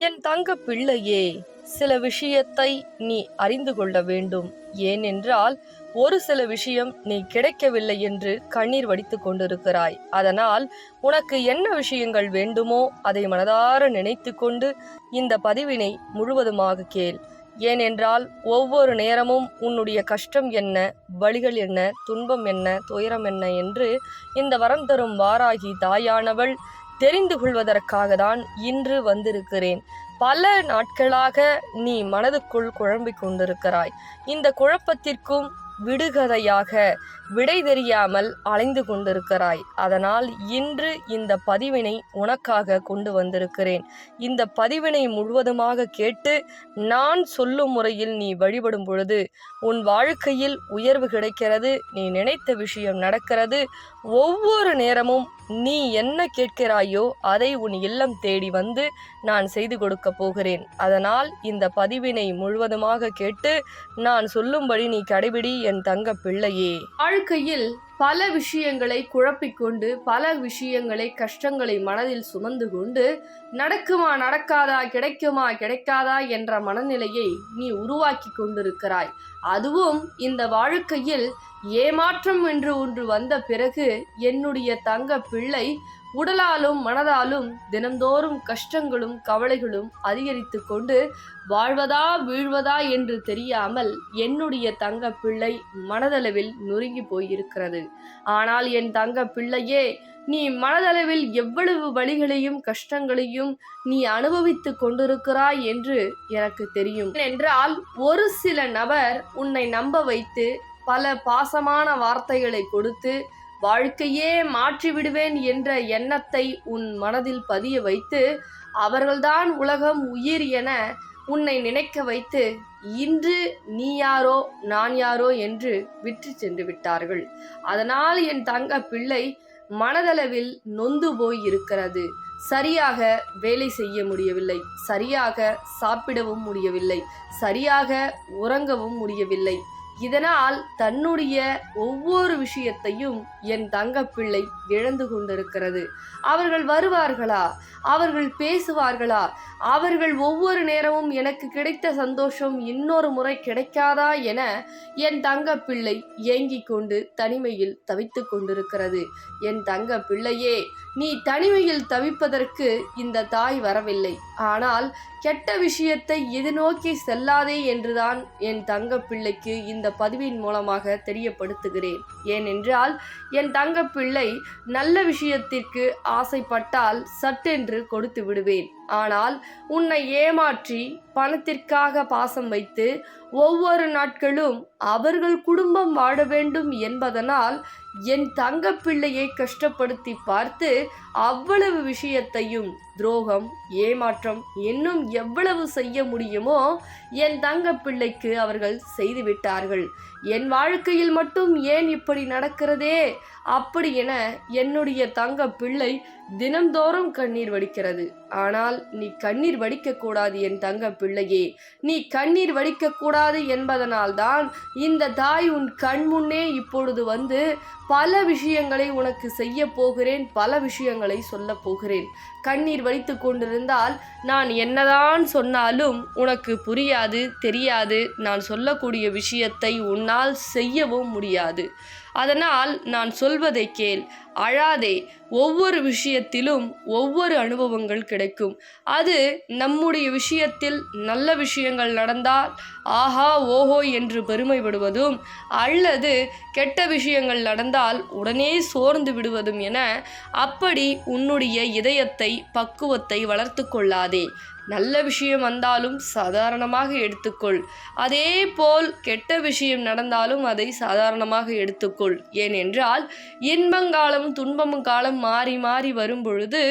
என் தங்க பிள்ளையே சில விஷயத்தை நீ அறிந்து கொள்ள வேண்டும். ஏனென்றால் ஒரு சில விஷயம் நீ கிடைக்கவில்லை என்று கண்ணீர் வடித்து கொண்டிருக்கிறாய். அதனால் உனக்கு என்ன விஷயங்கள் வேண்டுமோ அதை மனதார நினைத்து கொண்டு இந்த பதிவினை முழுவதுமாக கேள். ஏனென்றால் ஒவ்வொரு நேரமும் உன்னுடைய கஷ்டம் என்ன வழிகள் என்ன துன்பம் என்ன துயரம் என்ன என்று இந்த வரம் தரும் வாராகி தாயானவள் தெரிந்து கொள்வதற்காக தான் இன்று வந்திருக்கிறேன். பல நாட்களாக நீ மனதுக்குள் குழம்பிக் கொண்டிருக்கிறாய். இந்த குழப்பத்திற்கும் விடுகதையாக விடை தெரியாமல் அலைந்து கொண்டிருக்கிறாய். அதனால் இன்று இந்த பதிவினை உனக்காக கொண்டு வந்திருக்கிறேன். இந்த பதிவினை முழுவதுமாக கேட்டு நான் சொல்லும் முறையில் நீ வழிபடும் பொழுது உன் வாழ்க்கையில் உயர்வு கிடைக்கிறது நீ நினைத்த விஷயம் நடக்கிறது. ஒவ்வொரு நேரமும் நீ என்ன கேட்கிறாயோ அதை உன் இல்லம் தேடி வந்து நான் செய்து கொடுக்க போகிறேன். அதனால் இந்த பதிவினை முழுவதுமாக கேட்டு நான் சொல்லும்படி நீ கடைபிடி என் தங்க பிள்ளையே. வாழ்க்கையில் பல விஷயங்களை குழப்பிக்கொண்டு பல விஷயங்களை கஷ்டங்களை மனதில் சுமந்து கொண்டு நடக்குமா நடக்காதா கிடைக்குமா கிடைக்காதா என்ற மனநிலையை நீ உருவாக்கி கொண்டிருக்கிறாய். அதுவும் இந்த வாழ்க்கையில் ஏமாற்றம் என்று ஒன்று வந்த பிறகு என்னுடைய தங்க பிள்ளை உடலாலும் மனதாலும் தினந்தோறும் கஷ்டங்களும் கவலைகளும் அதிகரித்து கொண்டு வாழ்வதா வீழ்வதா என்று தெரியாமல் என்னுடைய தங்க பிள்ளை மனதளவில் நொறுங்கி போயிருக்கிறது. ஆனால் என் தங்க பிள்ளையே நீ மனதளவில் எவ்வளவு வழிகளையும் கஷ்டங்களையும் நீ அனுபவித்து கொண்டிருக்கிறாய் என்று எனக்கு தெரியும். என்றால் ஒரு சில நபர் உன்னை நம்ப வைத்து பல பாசமான வார்த்தைகளை கொடுத்து வாழ்க்கையே மாற்றி விடுவேன் என்ற எண்ணத்தை உன் மனதில் பதிய வைத்து அவர்கள்தான் உலகம் உயிர் என உன்னை நினைக்க வைத்து இன்று நீ யாரோ நான் யாரோ என்று விற்று சென்று விட்டார்கள். அதனால் என் தங்க பிள்ளை மனதளவில் நொந்து போய் இருக்கிறது. சரியாக வேலை செய்ய முடியவில்லை. சரியாக சாப்பிடவும் முடியவில்லை. சரியாக உறங்கவும் முடியவில்லை. இதனால் தன்னுடைய ஒவ்வொரு விஷயத்தையும் என் தங்கப்பிள்ளை இழந்து கொண்டிருக்கிறது. அவர்கள் வருவார்களா? அவர்கள் பேசுவார்களா? அவர்கள் ஒவ்வொரு நேரமும் எனக்கு கிடைத்த சந்தோஷம் இன்னொரு முறை கிடைக்காதா என என் தங்கப்பிள்ளை ஏங்கிக் கொண்டு தனிமையில் தவித்து கொண்டிருக்கிறது. என் தங்க பிள்ளையே நீ தனிமையில் தவிப்பதற்கு இந்த தாய் வரவில்லை. ஆனால் கெட்ட விஷயத்தை எதிர்நோக்கி செல்லாதே என்றுதான் என் தங்க பிள்ளைக்கு இந்த பதிவின் மூலமாக தெரியப்படுத்துகிறேன். ஏனென்றால் என் தங்க பிள்ளை நல்ல விஷயத்திற்கு ஆசைப்பட்டால் சட்டென்று கொடுத்து விடுவேன். ஆனால் உன்னை ஏமாற்றி பணத்திற்காக பாசம் வைத்து ஒவ்வொரு நாட்களும் அவர்கள் குடும்பம் வாழ வேண்டும் என்பதனால் என் தங்க பிள்ளையை கஷ்டப்படுத்தி பார்த்து அவ்வளவு விஷயத்தையும் துரோகம் ஏமாற்றம் இன்னும் எவ்வளவு செய்ய முடியுமோ என் தங்க பிள்ளைக்கு அவர்கள் செய்துவிட்டார்கள் என் வாழ்க்கையில் மட்டும் ஏன் இப்படி நடக்கிறதே? அப்படி என என்னுடைய தங்க பிள்ளை தினம்தோறும் கண்ணீர் வடிக்கிறது. ஆனால் நீ கண்ணீர் வடிக்கக்கூடாது என் தங்க பிள்ளையே. நீ கண்ணீர் வடிக்கக்கூடாது என்பதனால்தான் இந்த தாய் உன் கண் முன்னே இப்பொழுது வந்து பல விஷயங்களை உனக்கு செய்ய போகிறேன் பல விஷயங்களை சொல்ல போகிறேன். கண்ணீர் வடித்து கொண்டிருந்தால் நான் என்னதான் சொன்னாலும் உனக்கு புரியாது தெரியாது. நான் சொல்லக்கூடிய விஷயத்தை உன்னால் செய்யவும் முடியாது. அதனால் நான் சொல்வதை கேள். அழாதே ஒவ்வொரு விஷயத்திலும் ஒவ்வொரு அனுபவங்கள் கிடைக்கும். அது நம்முடைய விஷயத்தில் நல்ல விஷயங்கள் நடந்தால் ஆஹா ஓஹோ என்று பெருமைப்படுவதும் அல்லது கெட்ட விஷயங்கள் நடந்தால் உடனே சோர்ந்து விடுவதும் என அப்படி உன்னுடைய இதயத்தை பக்குவத்தை வளர்த்து கொள்ளாதே. நல்ல விஷயம் வந்தாலும் சாதாரணமாக எடுத்துக்கொள். அதே போல் கெட்ட விஷயம் நடந்தாலும் அதை சாதாரணமாக எடுத்துக்கொள். ஏனென்றால் இன்பங்காலம் துன்பமும் காலம் மாறி மாறி வரும் பொழுது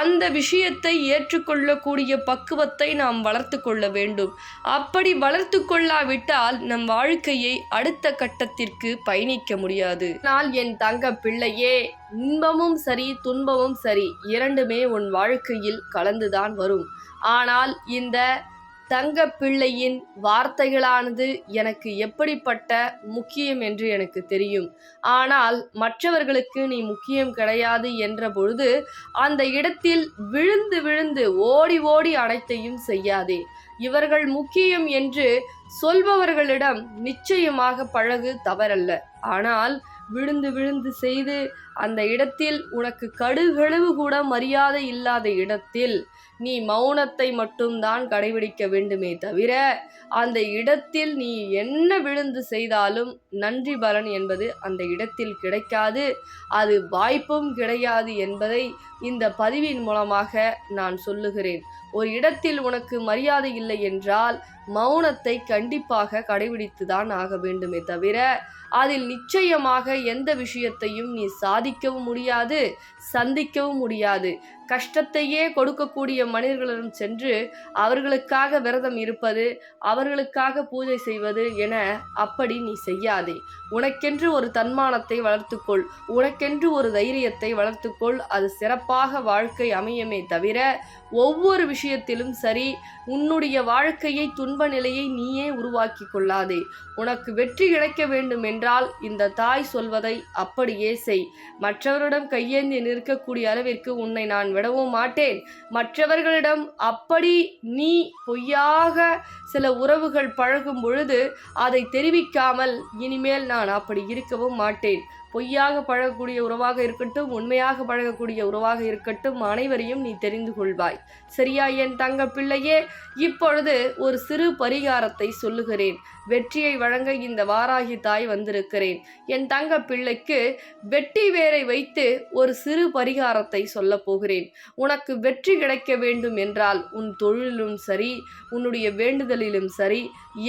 அந்த விஷயத்தை ஏற்றுக்கொள்ளக்கூடிய பக்குவத்தை நாம் வளர்த்து கொள்ள வேண்டும். அப்படி வளர்த்து கொள்ளாவிட்டால் நம் வாழ்க்கையை அடுத்த கட்டத்திற்கு பயணிக்க முடியாது. நான் என் தங்க பிள்ளையே இன்பமும் சரி துன்பமும் சரி இரண்டுமே உன் வாழ்க்கையில் கலந்துதான் வரும். ஆனால் இந்த தங்க பிள்ளையின் வார்த்தைகளானது எனக்கு எப்படிப்பட்ட முக்கியம் என்று எனக்கு தெரியும். ஆனால் மற்றவர்களுக்கு நீ முக்கியம் கிடையாது என்ற பொழுது அந்த இடத்தில் விழுந்து விழுந்து ஓடி ஓடி அனைத்தையும் செய்யாதே. இவர்கள் முக்கியம் என்று சொல்பவர்களிடம் நிச்சயமாக பழகு தவறல்ல. ஆனால் விழுந்து விழுந்து செய்து அந்த இடத்தில் உனக்கு கடுகளவு கூட மரியாதை இல்லாத இடத்தில் நீ மௌனத்தை மட்டும்தான் கடைபிடிக்க வேண்டுமே தவிர அந்த இடத்தில் நீ என்ன விழுந்து செய்தாலும் நன்றி பலன் என்பது அந்த இடத்தில் கிடைக்காது. அது வாய்ப்பும் கிடையாது என்பதை இந்த பதிவின் மூலமாக நான் சொல்லுகிறேன். ஒரு இடத்தில் உனக்கு மரியாதை இல்லை என்றால் மௌனத்தை கண்டிப்பாக கடைபிடித்துதான் ஆக வேண்டுமே தவிர அதில் நிச்சயமாக எந்த விஷயத்தையும் நீ சாதிக்கவும் முடியாது சந்திக்கவும் முடியாது. கஷ்டத்தையே கொடுக்கக்கூடிய மனிதர்களிடம் சென்று அவர்களுக்காக விரதம் இருப்பது அவர்களுக்காக பூஜை செய்வது என அப்படி நீ செய்யாதே. உனக்கென்று ஒரு தன்மானத்தை வளர்த்துக்கொள் உனக்கென்று ஒரு தைரியத்தை வளர்த்துக்கொள். அது சிறப்பாக வாழ்க்கை அமையுமே தவிர ஒவ்வொரு விஷயம் விஷயத்திலும் சரி உன்னுடைய வாழ்க்கையை துன்ப நிலையை நீயே உருவாக்கி கொள்ளாதே. உனக்கு வெற்றி கிடைக்க வேண்டும் என்றால் இந்த தாய் சொல்வதை அப்படியே செய். மற்றவரிடம் கையேந்தி நிற்கக்கூடிய அளவிற்கு உன்னை நான் விடவும் மாட்டேன். மற்றவர்களிடம் அப்படி நீ பொய்யாக சில உறவுகள் பழகும் பொழுது அதை தெரிவிக்காமல் இனிமேல் நான் அப்படி இருக்கவும் மாட்டேன். பொய்யாக பழகக்கூடிய உறவாக இருக்கட்டும் உண்மையாக பழகக்கூடிய உறவாக இருக்கட்டும் அனைவரையும் நீ தெரிந்து கொள்வாய். சரியா என் தங்க பிள்ளையே? இப்பொழுது ஒரு சிறு பரிகாரத்தை சொல்லுகிறேன். வெற்றியை வழங்க இந்த வாராகி தாய் வந்திருக்கிறேன். என் தங்க பிள்ளைக்கு வெட்டி வேரை வைத்து ஒரு சிறு பரிகாரத்தை சொல்ல போகிறேன். உனக்கு வெற்றி கிடைக்க வேண்டும் என்றால் உன் தொழிலும் சரி உன்னுடைய வேண்டுதலிலும் சரி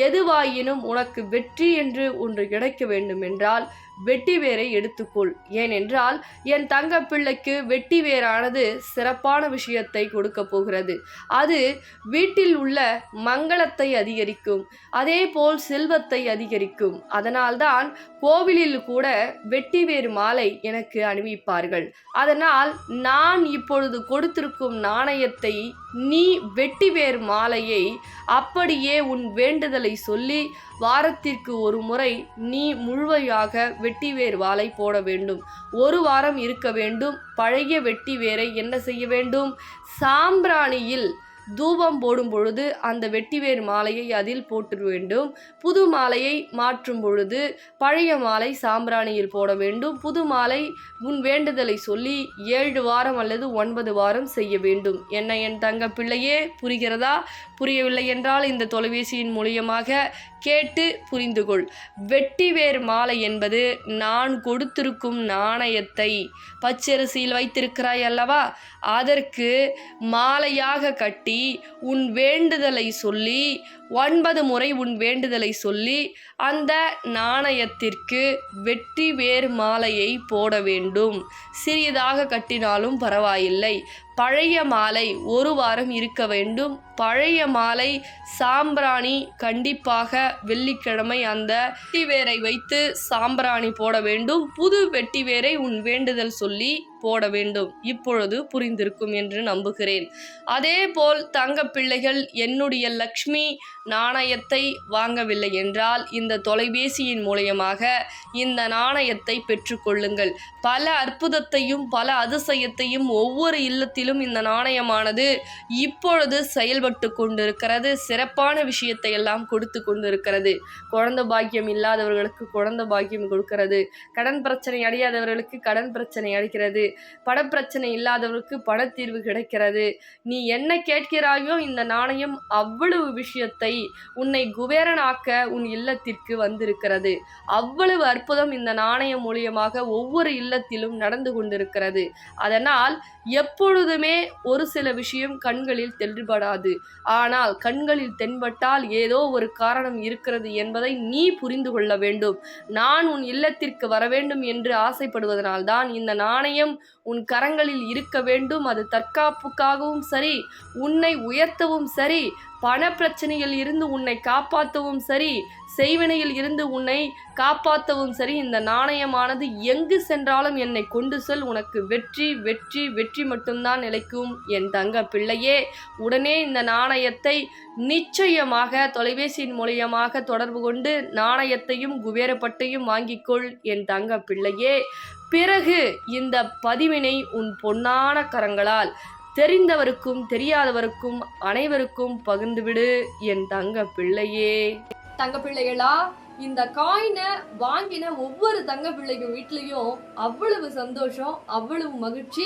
எதுவாயினும் உனக்கு வெற்றி என்று ஒன்று கிடைக்க வேண்டும் என்றால் வெட்டி வேரை எடுத்துக்கொள். ஏனென்றால் என் தங்க பிள்ளைக்கு வெட்டி வேரானது சிறப்பான விஷயத்தை கொடுக்க போகிறது. அது வீட்டில் உள்ள மங்களத்தை அதிகரிக்கும் அதே போல் செல்வத்தை அதிகரிக்கும். அதனால்தான் கோவிலில் கூட வெட்டி வேறு மாலை எனக்கு அணிவிப்பார்கள். அதனால் நான் இப்பொழுது கொடுத்திருக்கும் நாணயத்தை நீ வெட்டி வேர் மாலையை அப்படியே உன் வேண்டுதலை சொல்லி வாரத்திற்கு ஒரு முறை நீ முழுமையாக வெட்டிவேர் வாழை போட வேண்டும். ஒரு வாரம் இருக்க வேண்டும். பழைய வெட்டி வேரை என்ன செய்ய வேண்டும்? சாம்பிராணியில் தூபம் போடும் பொழுது அந்த வெட்டிவேர் மாலையை அதில் போட்டு வேண்டும். புது மாலையை மாற்றும் பொழுது பழைய மாலை சாம்பிராணியில் போட வேண்டும். புது மாலை உன் வேண்டுதலை சொல்லி ஏழு வாரம் அல்லது ஒன்பது வாரம் செய்ய வேண்டும். என்ன என் தங்க பிள்ளையே புரிகிறதா? புரியவில்லை என்றால் இந்த தொலைபேசியின் மூலியமாக கேட்டு புரிந்து கொள் வெட்டிவேர் மாலை என்பது நான் கொடுத்திருக்கும் நாணயத்தை பச்சரிசியில் வைத்திருக்கிறாய் அல்லவா? அதற்கு மாலையாக கட்டி உன் வேண்டுதலை சொல்லி ஒன்பது முறை உன் வேண்டுதலை சொல்லி அந்த நாணயத்திற்கு வெற்றி வேர் மாலையை போட வேண்டும். சிறியதாக கட்டினாலும் பரவாயில்லை. பழைய மாலை ஒரு வாரம் இருக்க வேண்டும். பழைய மாலை சாம்பிராணி கண்டிப்பாக வெள்ளிக்கிழமை அந்த வெட்டிவேரை வைத்து சாம்பிராணி போட வேண்டும். புது வெட்டிவேரை உன் வேண்டுதல் சொல்லி போட வேண்டும். இப்பொழுது புரிந்திருக்கும் என்று நம்புகிறேன். அதே போல் தங்க பிள்ளைகள் என்னுடைய லக்ஷ்மி நாணயத்தை வாங்கவில்லை என்றால் இந்த தொலைபேசியின் மூலியமாக இந்த நாணயத்தை பெற்றுக்கொள்ளுங்கள் பல அற்புதத்தையும் பல அதிசயத்தையும் ஒவ்வொரு இல்லத்தில் காலத்திலும் இந்த நாணயமானது இப்பொழுது செயல்பட்டு கொண்டிருக்கிறது. சிறப்பான விஷயத்தை எல்லாம் கொடுத்து கொண்டிருக்கிறது. குழந்தை பாக்கியம் இல்லாதவர்களுக்கு குழந்தை பாக்கியம் கொடுக்கிறது. கடன் பிரச்சனை அடையாதவர்களுக்கு கடன் பிரச்சனை அடைக்கிறது பணப்பிரச்சனை இல்லாதவருக்கு பணத்தீர்வு கிடைக்கிறது. நீ என்ன கேட்கிறாயோ இந்த நாணயம் அவ்வளவு விஷயத்தை உன்னை குபேரனாக்க உன் இல்லத்திற்கு வந்திருக்கிறது. அவ்வளவு அற்புதம் இந்த நாணயம் மூலியமாக ஒவ்வொரு இல்லத்திலும் நடந்து கொண்டிருக்கிறது. அதனால் எப்பொழுது எப்போதுமே ஒரு சில விஷயம் கண்களில் தென்படாது. ஆனால் கண்களில் தென்பட்டால் ஏதோ ஒரு காரணம் இருக்கிறது என்பதை நீ புரிந்து கொள்ள வேண்டும். நான் உன் இல்லத்திற்கு வர வேண்டும் என்று ஆசைப்படுவதனால்தான் இந்த நாணயம் உன் கரங்களில் இருக்க வேண்டும். அது தற்காப்புக்காகவும் சரி உன்னை உயர்த்தவும் சரி பண பிரச்சனையில் இருந்து உன்னை காப்பாற்றவும் சரி செய்வினையில் இருந்து உன்னை காப்பாற்றவும் சரி இந்த நாணயமானது எங்கு சென்றாலும் என்னை கொண்டு செல். உனக்கு வெற்றி வெற்றி வெற்றி மட்டும்தான் நிலைக்கும் என் தங்க பிள்ளையே. உடனே இந்த நாணயத்தை நிச்சயமாக தொலைபேசியின் மூலியமாக தொடர்பு கொண்டு நாணயத்தையும் குபேரப்பட்டையும் வாங்கிக்கொள் என் தங்க பிள்ளையே. பிறகு இந்த பதிவினை உன் பொன்னான கரங்களால் தெரிந்தவருக்கும் தெரியாதவருக்கும் அனைவருக்கும் பகிர்ந்துவிடு என் தங்க பிள்ளையே. தங்க பிள்ளைகளா இந்த காயினை வாங்கின ஒவ்வொரு தங்க பிள்ளைங்க வீட்லயும் அவ்வளவு சந்தோஷம் அவ்வளவு மகிழ்ச்சி